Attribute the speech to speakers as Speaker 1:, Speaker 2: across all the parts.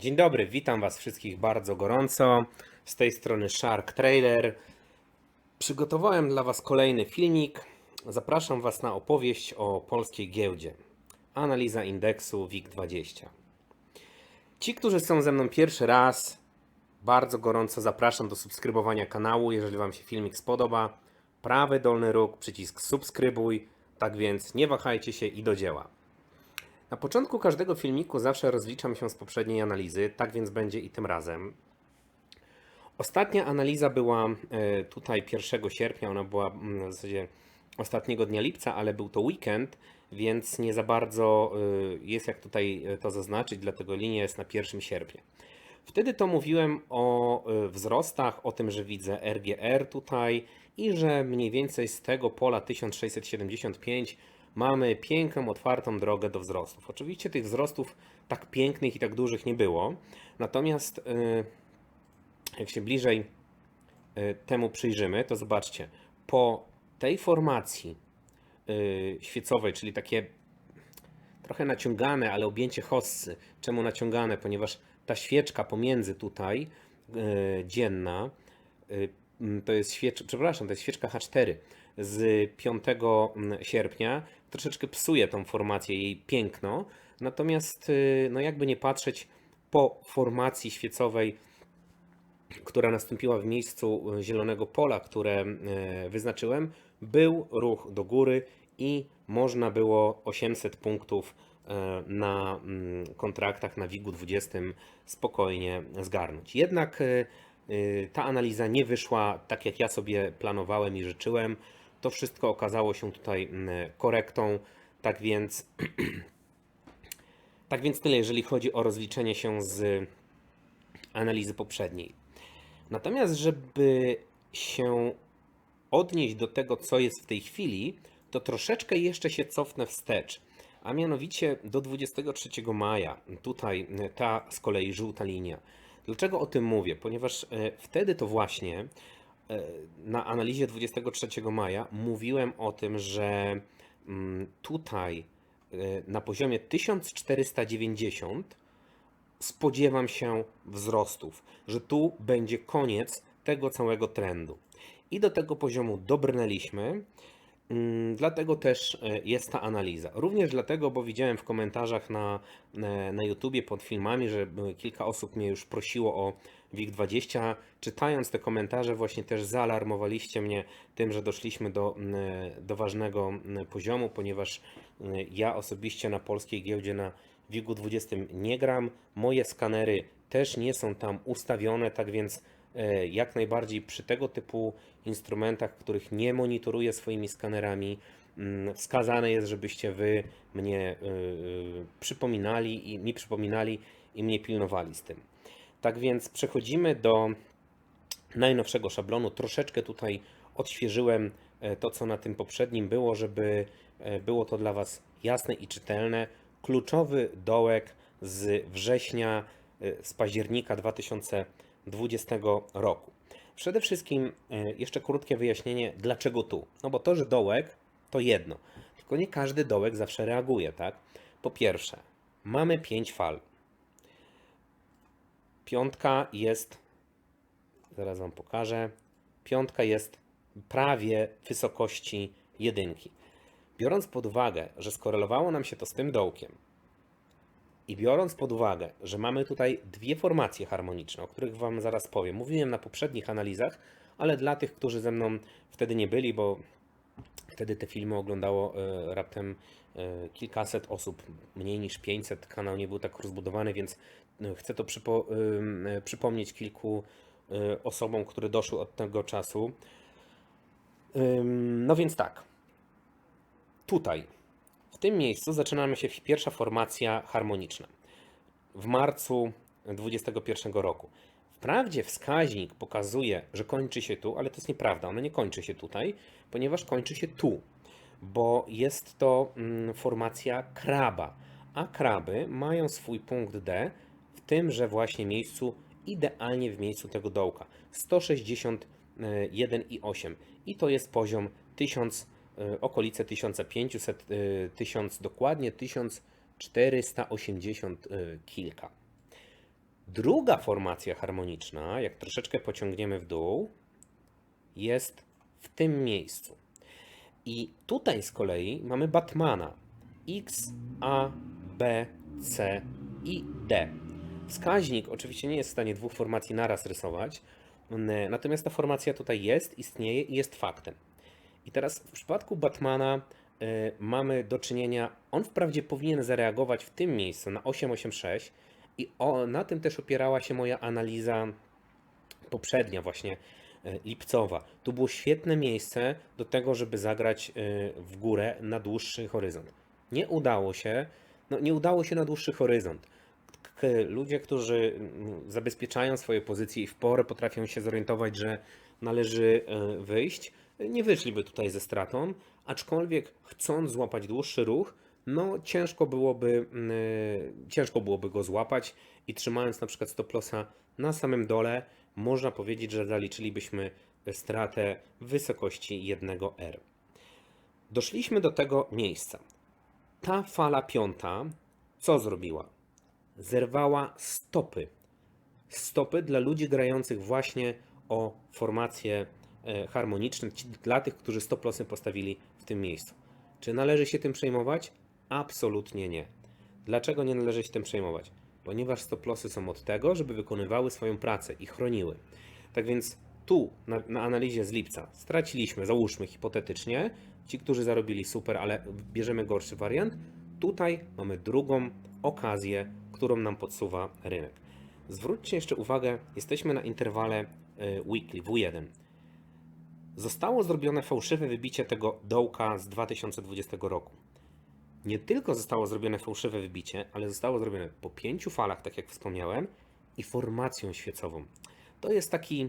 Speaker 1: Dzień dobry, witam Was wszystkich bardzo gorąco. Z tej strony Shark Trailer. Przygotowałem dla Was kolejny filmik. Zapraszam Was na opowieść o polskiej giełdzie. Analiza indeksu WIG20. Ci, którzy są ze mną pierwszy raz, bardzo gorąco zapraszam do subskrybowania kanału, jeżeli Wam się filmik spodoba. Prawy dolny róg, przycisk subskrybuj. Tak więc nie wahajcie się i do dzieła. Na początku każdego filmiku zawsze rozliczam się z poprzedniej analizy, tak więc będzie i tym razem. Ostatnia analiza była e, tutaj 1 sierpnia, ona była mm, w zasadzie ostatniego dnia lipca, ale był to weekend, więc nie za bardzo e, jest jak tutaj e, to zaznaczyć, dlatego linia jest na 1 sierpnia. Wtedy to mówiłem o wzrostach, o tym, że widzę RGR tutaj i że mniej więcej z tego pola 1675 mamy piękną, otwartą drogę do wzrostów. Oczywiście tych wzrostów tak pięknych i tak dużych nie było, natomiast e, jak się bliżej e, temu przyjrzymy, to zobaczcie, po tej formacji e, świecowej, czyli takie trochę naciągane, ale objęcie hossy. Czemu naciągane? Ponieważ ta świeczka pomiędzy tutaj, dzienna, to jest świeczka, przepraszam, to jest świeczka H4 z 5 sierpnia, troszeczkę psuje tą formację, jej piękno. Natomiast, e, no jakby nie patrzeć, po formacji świecowej która nastąpiła w miejscu e, zielonego pola, które e, wyznaczyłem, był ruch do góry i można było 800 punktów na mm, kontraktach na WIG-u 20 spokojnie zgarnąć. Jednak ta analiza nie wyszła tak, jak ja sobie planowałem i życzyłem. To wszystko okazało się tutaj mm, korektą, tak więc, tak więc tyle, jeżeli chodzi o rozliczenie się z analizy poprzedniej. Natomiast, żeby się odnieść do tego, co jest w tej chwili, to troszeczkę jeszcze się cofnę wstecz. A mianowicie do 23 maja. Tutaj e, ta z kolei żółta linia. Dlaczego o tym mówię? Ponieważ e, wtedy to właśnie na analizie 23 maja mówiłem o tym, że mm, tutaj e, na poziomie 1490 spodziewam się wzrostów, że tu będzie koniec tego całego trendu. I do tego poziomu dobrnęliśmy, mm, dlatego też e, jest ta analiza. Również dlatego, bo widziałem w komentarzach na, na, YouTubie pod filmami, że e, kilka osób mnie już prosiło o WIG20. Czytając te komentarze, właśnie też zaalarmowaliście mnie tym, że doszliśmy do, mm, do ważnego mm, poziomu, ponieważ mm, ja osobiście na polskiej giełdzie na WIG-u 20 nie gram. Moje skanery też nie są tam ustawione, tak więc e, jak najbardziej przy tego typu instrumentach, których nie monitoruję swoimi skanerami, wskazane jest, żebyście wy mnie e, e, przypominali i mi przypominali i mnie pilnowali z tym. Tak więc przechodzimy do najnowszego szablonu. Troszeczkę tutaj odświeżyłem e, to, co na tym poprzednim było, żeby e, było to dla Was jasne i czytelne. Kluczowy dołek z września, e, z października 2020 roku. Przede wszystkim jeszcze krótkie wyjaśnienie, dlaczego tu. No bo to, że dołek to jedno, tylko nie każdy dołek zawsze reaguje, tak? Po pierwsze, mamy 5 fal. Piątka jest, zaraz Wam pokażę, piątka jest prawie wysokości jedynki. Biorąc pod uwagę, że skorelowało nam się to z tym dołkiem i biorąc pod uwagę, że mamy tutaj dwie formacje harmoniczne, o których Wam zaraz powiem, mówiłem na poprzednich analizach, ale dla tych, którzy ze mną wtedy nie byli, bo wtedy te filmy oglądało e, raptem e, kilkaset osób, mniej niż 500, kanał nie był tak rozbudowany, więc chcę to przypo, e, przypomnieć kilku e, osobom, które doszły od tego czasu. No więc tak, tutaj, w tym miejscu zaczynamy się pierwsza formacja harmoniczna. W marcu 2021 roku. Wprawdzie wskaźnik pokazuje, że kończy się tu, ale to jest nieprawda. Ono nie kończy się tutaj, ponieważ kończy się tu, bo jest to mm, formacja kraba, a kraby mają swój punkt D tymże właśnie miejscu, idealnie w miejscu tego dołka 161,8 i to jest poziom 1000 y, okolice 1500, y, 1000 dokładnie 1480 y, kilka. Druga formacja harmoniczna, jak troszeczkę pociągniemy w dół, jest w tym miejscu. I tutaj z kolei mamy Batmana. X, A, B, C i D. Wskaźnik oczywiście nie jest w stanie dwóch formacji naraz rysować, n- natomiast ta formacja tutaj jest, istnieje i jest faktem. I teraz w przypadku Batmana y, mamy do czynienia, on wprawdzie powinien zareagować w tym miejscu na 886 i o, na tym też opierała się moja analiza poprzednia właśnie e, lipcowa. Tu było świetne miejsce do tego, żeby zagrać e, w górę na dłuższy horyzont. Nie udało się, no nie udało się na dłuższy horyzont. K- Ludzie, którzy mm, zabezpieczają swoje pozycje i w porę potrafią się zorientować, że należy e, wyjść, nie wyszliby tutaj ze stratą, aczkolwiek chcąc złapać dłuższy ruch, no ciężko byłoby, mm, e, ciężko byłoby go złapać i trzymając na przykład stop na samym dole, można powiedzieć, że zaliczylibyśmy stratę w wysokości 1R. Doszliśmy do tego miejsca. Ta fala piąta co zrobiła? Zerwała stopy. Stopy dla ludzi grających właśnie o formacje e, harmoniczne, dla tych, którzy stop lossy postawili w tym miejscu. Czy należy się tym przejmować? Absolutnie nie. Dlaczego nie należy się tym przejmować? Ponieważ stop lossy są od tego, żeby wykonywały swoją pracę i chroniły. Tak więc tu na, na analizie z lipca straciliśmy, załóżmy hipotetycznie, ci, którzy zarobili super, ale bierzemy gorszy wariant. Tutaj mamy drugą okazję, którą nam podsuwa rynek. Zwróćcie jeszcze uwagę, jesteśmy na interwale y, weekly W1. Zostało zrobione fałszywe wybicie tego dołka z 2020 roku. Nie tylko zostało zrobione fałszywe wybicie, ale zostało zrobione po pięciu falach, tak jak wspomniałem, i formacją świecową. To jest taki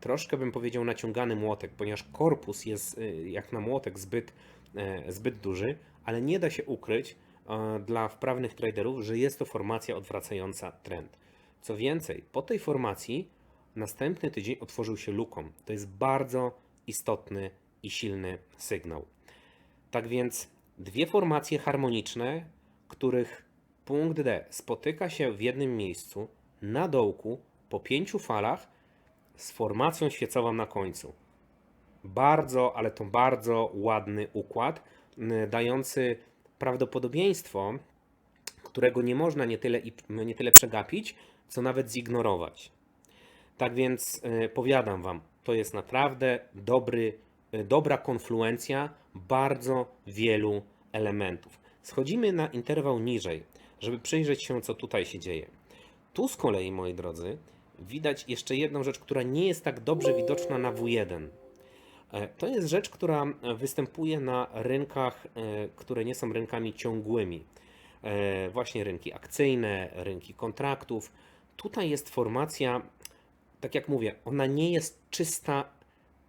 Speaker 1: troszkę bym powiedział naciągany młotek, ponieważ korpus jest y, jak na młotek zbyt, e, zbyt duży, ale nie da się ukryć e, dla wprawnych traderów, że jest to formacja odwracająca trend. Co więcej, po tej formacji następny tydzień otworzył się luką. To jest bardzo istotny i silny sygnał. Tak więc dwie formacje harmoniczne, których punkt D spotyka się w jednym miejscu na dołku po pięciu falach z formacją świecową na końcu. Bardzo, ale to bardzo ładny układ, dający prawdopodobieństwo, którego nie można nie tyle, nie tyle przegapić, co nawet zignorować. Tak więc y, powiadam Wam, to jest naprawdę dobry, y, dobra konfluencja bardzo wielu elementów. Schodzimy na interwał niżej, żeby przyjrzeć się, co tutaj się dzieje. Tu z kolei, moi drodzy, widać jeszcze jedną rzecz, która nie jest tak dobrze widoczna na W1. E, To jest rzecz, która występuje na rynkach, e, które nie są rynkami ciągłymi. E, Właśnie rynki akcyjne, rynki kontraktów. Tutaj jest formacja, tak jak mówię, ona nie jest czysta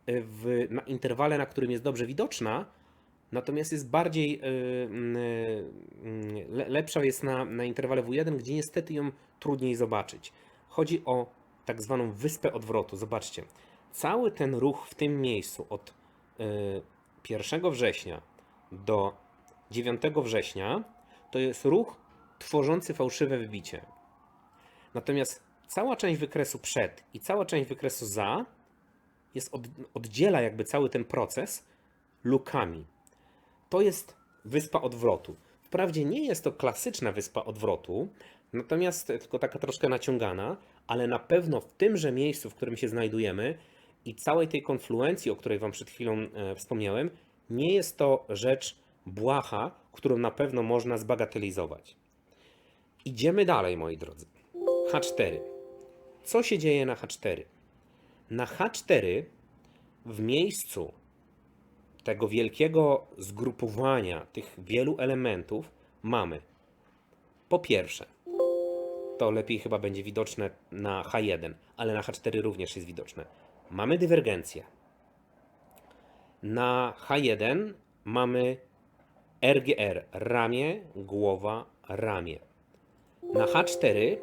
Speaker 1: w, na interwale, na którym jest dobrze widoczna, natomiast jest bardziej le, lepsza jest na, na interwale W1, gdzie niestety ją trudniej zobaczyć. Chodzi o tak zwaną wyspę odwrotu. Zobaczcie, cały ten ruch w tym miejscu od e, 1 września do 9 września to jest ruch tworzący fałszywe wybicie. Natomiast cała część wykresu przed i cała część wykresu za jest od, oddziela jakby cały ten proces lukami. To jest wyspa odwrotu. Wprawdzie nie jest to klasyczna wyspa odwrotu, natomiast tylko taka troszkę naciągana, ale na pewno w tymże miejscu, w którym się znajdujemy i całej tej konfluencji, o której Wam przed chwilą e, wspomniałem, nie jest to rzecz błaha, którą na pewno można zbagatelizować. Idziemy dalej, moi drodzy. H4. Co się dzieje na H4? Na H4 w miejscu tego wielkiego zgrupowania tych wielu elementów mamy po pierwsze, to lepiej chyba będzie widoczne na H1, ale na H4 również jest widoczne. Mamy dywergencję. Na H1 mamy RGR, ramię, głowa, ramię. Na H4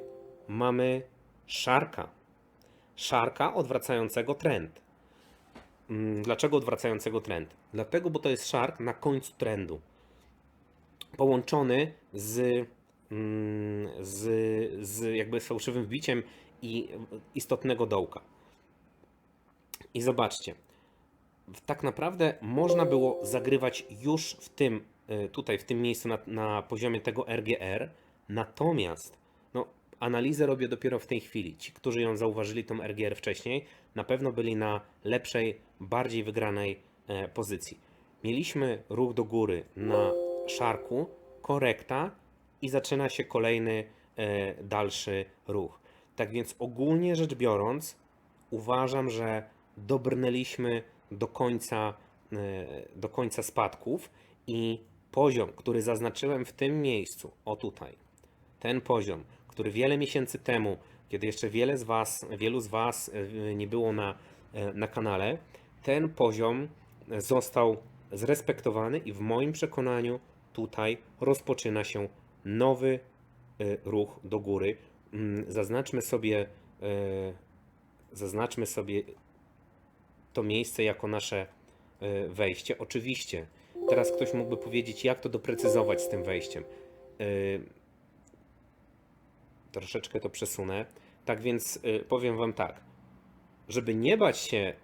Speaker 1: mamy szarka. Szarka odwracającego trend. Mm, Dlaczego odwracającego trend? Dlatego, bo to jest szark na końcu trendu. Połączony z mm, z, z jakby fałszywym wbiciem i istotnego dołka. I zobaczcie, tak naprawdę można było zagrywać już w tym, y, tutaj w tym miejscu na, na poziomie tego RGR, natomiast no, analizę robię dopiero w tej chwili. Ci, którzy ją zauważyli, tą RGR wcześniej, na pewno byli na lepszej, bardziej wygranej e, pozycji. Mieliśmy ruch do góry na szarku, korekta i zaczyna się kolejny e, dalszy ruch. Tak więc ogólnie rzecz biorąc, uważam, że dobrnęliśmy do końca, e, do końca spadków i poziom, który zaznaczyłem w tym miejscu, o tutaj, ten poziom, który wiele miesięcy temu, kiedy jeszcze wiele z was, wielu z Was e, nie było na, e, na kanale, ten poziom został zrespektowany i w moim przekonaniu tutaj rozpoczyna się nowy ruch do góry. Mm, Zaznaczmy sobie, zaznaczmy sobie to miejsce jako nasze e, wejście. Oczywiście, teraz ktoś mógłby powiedzieć, jak to doprecyzować z tym wejściem. E, Troszeczkę to przesunę. Tak więc e, powiem Wam tak. Żeby nie bać się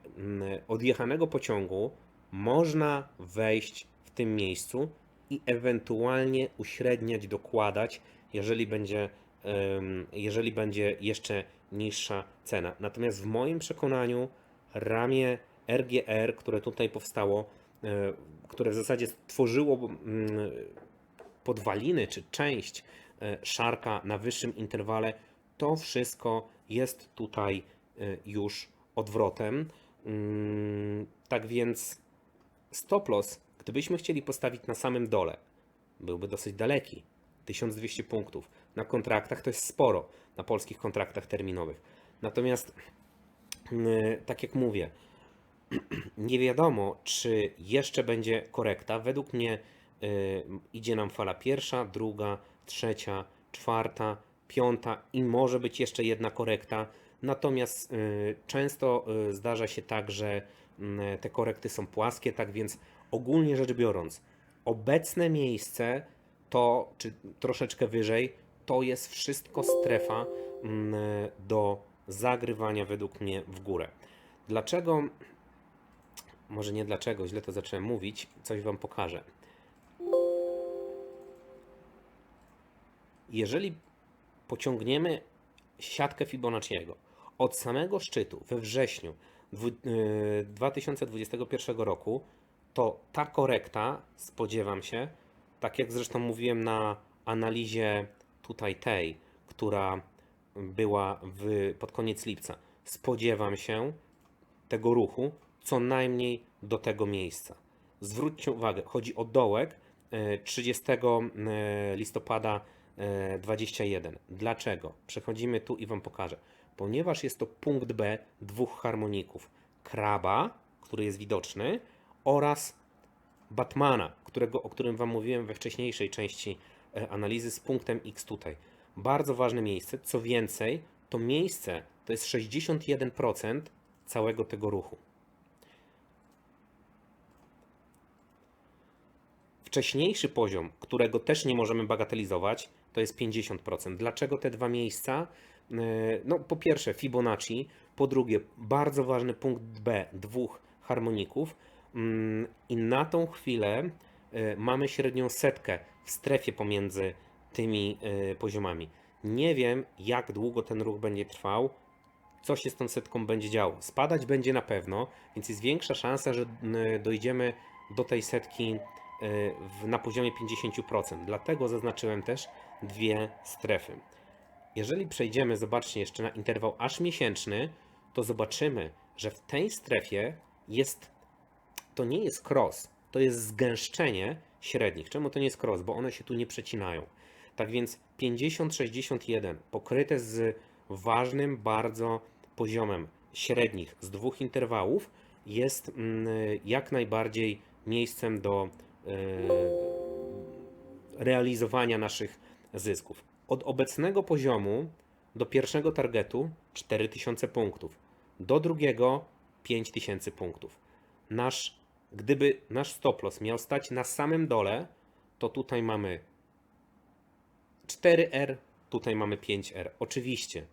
Speaker 1: odjechanego pociągu, można wejść w tym miejscu i ewentualnie uśredniać, dokładać, jeżeli będzie, jeżeli będzie jeszcze niższa cena. Natomiast w moim przekonaniu ramię RGR, które tutaj powstało, e, które w zasadzie stworzyło mm, podwaliny czy część e, szarka na wyższym interwale, to wszystko jest tutaj e, już odwrotem. Mm, Tak więc stop loss, gdybyśmy chcieli postawić na samym dole, byłby dosyć daleki. 1200 punktów. Na kontraktach to jest sporo, na polskich kontraktach terminowych. Natomiast, tak jak mówię, nie wiadomo, czy jeszcze będzie korekta. Według mnie y, idzie nam fala pierwsza, druga, trzecia, czwarta, piąta i może być jeszcze jedna korekta. Natomiast y, często y, zdarza się tak, że mm, te korekty są płaskie, tak więc ogólnie rzecz biorąc, obecne miejsce to, czy troszeczkę wyżej, to jest wszystko strefa mm, do zagrywania według mnie w górę. Dlaczego może nie dlaczego, źle to zacząłem mówić, coś Wam pokażę. Jeżeli pociągniemy siatkę Fibonacciego od samego szczytu we wrześniu dwu- yy, 2021 roku, to ta korekta, spodziewam się, tak jak zresztą mówiłem na analizie tutaj tej, która była w, pod koniec lipca, spodziewam się, tego ruchu co najmniej do tego miejsca. Zwróćcie uwagę, chodzi o dołek e, 30 e, listopada e, 21. Dlaczego? Przechodzimy tu i Wam pokażę. Ponieważ jest to punkt B dwóch harmoników. Kraba, który jest widoczny, oraz Batmana, którego, o którym Wam mówiłem we wcześniejszej części e, analizy z punktem X tutaj. Bardzo ważne miejsce. Co więcej, to miejsce to jest 61% całego tego ruchu. Wcześniejszy poziom, którego też nie możemy bagatelizować, to jest 50%. Dlaczego te dwa miejsca? E, No, po pierwsze Fibonacci, po drugie bardzo ważny punkt B dwóch harmoników Mm, i na tą chwilę e, mamy średnią setkę w strefie pomiędzy tymi e, poziomami. Nie wiem, jak długo ten ruch będzie trwał, co się z tą setką będzie działo. Spadać będzie na pewno, więc jest większa szansa, że m, dojdziemy do tej setki w, na poziomie 50%. Dlatego zaznaczyłem też dwie strefy. Jeżeli przejdziemy, zobaczcie jeszcze na interwał aż miesięczny, to zobaczymy, że w tej strefie jest, to nie jest cross, to jest zgęszczenie średnich. Czemu to nie jest cross? Bo one się tu nie przecinają. Tak więc 50-61 pokryte z ważnym bardzo poziomem średnich z dwóch interwałów jest mm, jak najbardziej miejscem do e, realizowania naszych zysków. Od obecnego poziomu do pierwszego targetu 4000 punktów, do drugiego 5000 punktów. Nasz, gdyby nasz stop loss miał stać na samym dole, to tutaj mamy 4R, tutaj mamy 5R. Oczywiście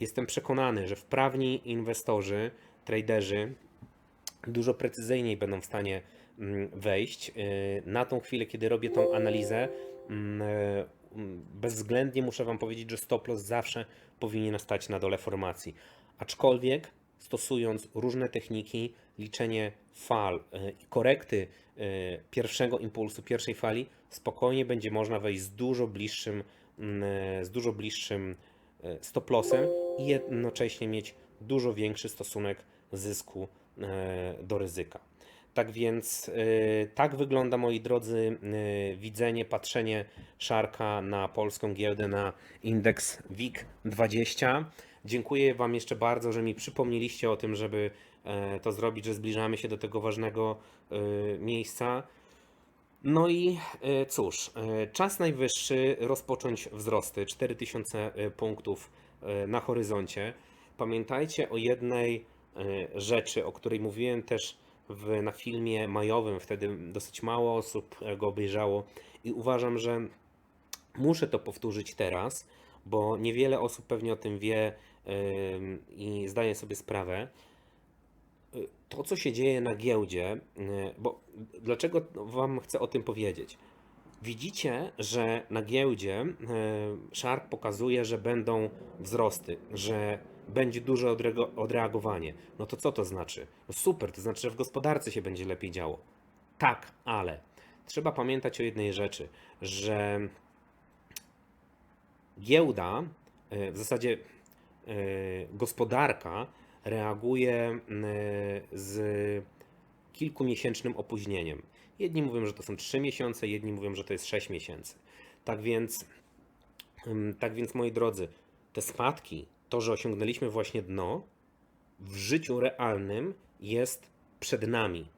Speaker 1: jestem przekonany, że wprawni inwestorzy, traderzy dużo precyzyjniej będą w stanie mm, wejść. Yy, Na tą chwilę, kiedy robię tą analizę, mm, mm, bezwzględnie muszę Wam powiedzieć, że stop loss zawsze powinien stać na dole formacji. Aczkolwiek stosując różne techniki, liczenie fal e, i korekty e, pierwszego impulsu, pierwszej fali, spokojnie będzie można wejść z dużo bliższym, mm, e, z dużo bliższym stop lossem i jednocześnie mieć dużo większy stosunek zysku do ryzyka. Tak więc tak wygląda, moi drodzy, widzenie, patrzenie Szarka na polską giełdę, na indeks WIG20. Dziękuję Wam jeszcze bardzo, że mi przypomnieliście o tym, żeby to zrobić, że zbliżamy się do tego ważnego e, miejsca. No i e, cóż, e, czas najwyższy rozpocząć wzrosty 4000 punktów e, na horyzoncie. Pamiętajcie o jednej e, rzeczy, o której mówiłem też w, na filmie majowym, wtedy dosyć mało osób go obejrzało i uważam, że muszę to powtórzyć teraz, bo niewiele osób pewnie o tym wie i zdaje sobie sprawę. Y, To, co się dzieje na giełdzie, y, bo dlaczego Wam chcę o tym powiedzieć? Widzicie, że na giełdzie y, Shark pokazuje, że będą wzrosty, że będzie duże odreagowanie. No to co to znaczy? No super, to znaczy, że w gospodarce się będzie lepiej działo. Tak, ale trzeba pamiętać o jednej rzeczy, że giełda, e, w zasadzie gospodarka reaguje e, z kilkumiesięcznym opóźnieniem. Jedni mówią, że to są 3 miesiące, jedni mówią, że to jest 6 miesięcy. Tak więc, ym, tak więc moi drodzy, te spadki, to, że osiągnęliśmy właśnie dno, w życiu realnym jest przed nami.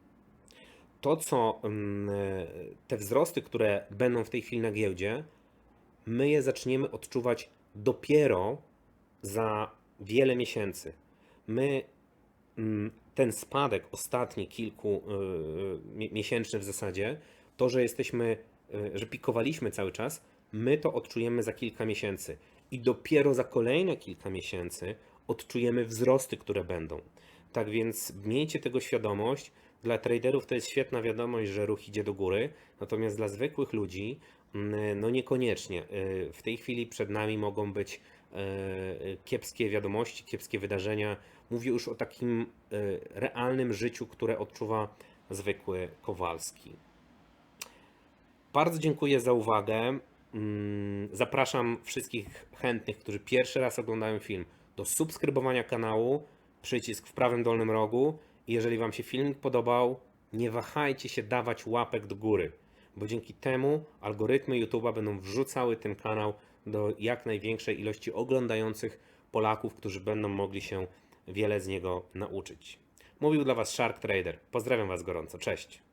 Speaker 1: To, co e, te wzrosty, które będą w tej chwili na giełdzie, my je zaczniemy odczuwać dopiero za wiele miesięcy. My mm, ten spadek ostatni kilku y, mi- miesięczny w zasadzie, to, że jesteśmy, y, że pikowaliśmy cały czas, my to odczujemy za kilka miesięcy. I dopiero za kolejne kilka miesięcy odczujemy wzrosty, które będą. Tak więc miejcie tego świadomość. Dla traderów to jest świetna wiadomość, że ruch idzie do góry, natomiast dla zwykłych ludzi, mm, no niekoniecznie. Y, W tej chwili przed nami mogą być y, kiepskie wiadomości, kiepskie wydarzenia. Mówię już o takim y, realnym życiu, które odczuwa zwykły Kowalski. Bardzo dziękuję za uwagę. Mm, Zapraszam wszystkich chętnych, którzy pierwszy raz oglądają film, do subskrybowania kanału. Przycisk w prawym dolnym rogu. I jeżeli Wam się filmik podobał, nie wahajcie się dawać łapek do góry, bo dzięki temu algorytmy YouTube'a będą wrzucały ten kanał do jak największej ilości oglądających Polaków, którzy będą mogli się wiele z niego nauczyć. Mówił dla Was Shark Trader. Pozdrawiam Was gorąco. Cześć.